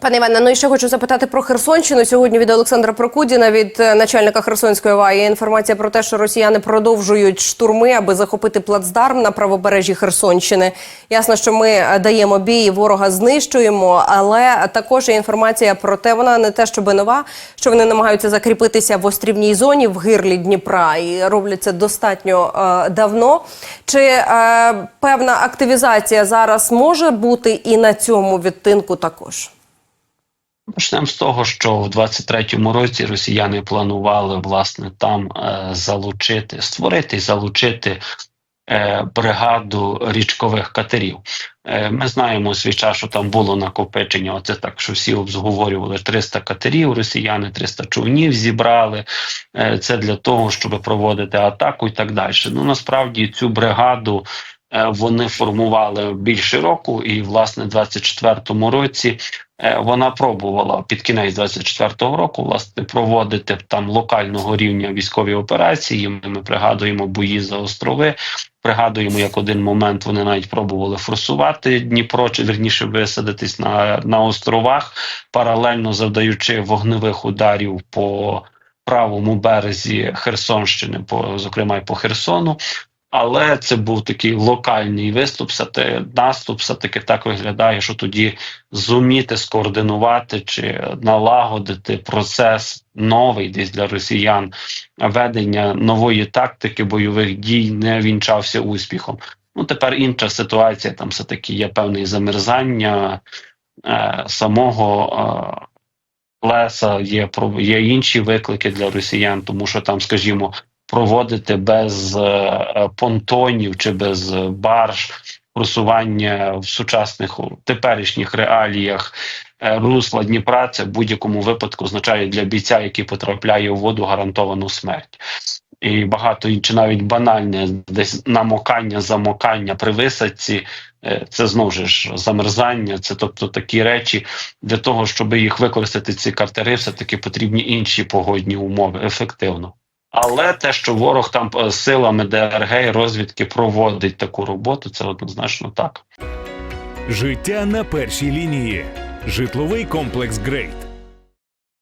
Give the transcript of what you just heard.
Пане Іване, ну і ще хочу запитати про Херсонщину. Сьогодні від Олександра Прокудіна, від е, начальника Херсонської ОВА, є інформація про те, що росіяни продовжують штурми, аби захопити плацдарм на правобережжі Херсонщини. Ясно, що ми е, даємо бій, ворога знищуємо, але також є інформація про те, вона не те, щоб нова, що вони намагаються закріпитися в острівній зоні в гирлі Дніпра і роблять це достатньо е, давно. Чи е, певна активізація зараз може бути і на цьому відтинку також? Почнемо з того, що в 23-му році росіяни планували власне там е, залучити, створити і залучити е, бригаду річкових катерів. Е, ми знаємо свій час, що там було накопичення. Оце так, що всі обговорювали 300 катерів, росіяни 300 човнів зібрали. Е, це для того, щоб проводити атаку і так далі. Ну насправді цю бригаду. е, Вони формували більше року, і власне, в 24-му році вона пробувала під кінець 24-го року власне проводити там локального рівня військові операції. Ми пригадуємо бої за острови. Пригадуємо, як один момент вони навіть пробували форсувати Дніпро, чи верніше висадитись на, на островах, паралельно завдаючи вогневих ударів по правому березі Херсонщини, по зокрема й по Херсону. Але це був такий локальний виступ, все наступ, все таки так виглядає, що тоді зуміти скоординувати чи налагодити процес новий десь для росіян ведення нової тактики бойових дій не вінчався успіхом. Ну тепер інша ситуація. Там все таки є певне замерзання е, самого. Е, Леса є є інші виклики для росіян, тому що там, скажімо, проводити без е, е, понтонів чи без е, барж просування в сучасних теперішніх реаліях русла Дніпра. Це в будь-якому випадку означає для бійця, який потрапляє у воду, гарантовану смерть. І багато інше навіть банальне десь намокання, замокання при висадці. Це знову ж замерзання, це тобто такі речі для того, щоб їх використати, ці картери, все таки потрібні інші погодні умови ефективно. Але те, що ворог там е, силами ДРГ і розвідки проводить таку роботу, це однозначно так. Життя на першій лінії. Житловий комплекс Грейт.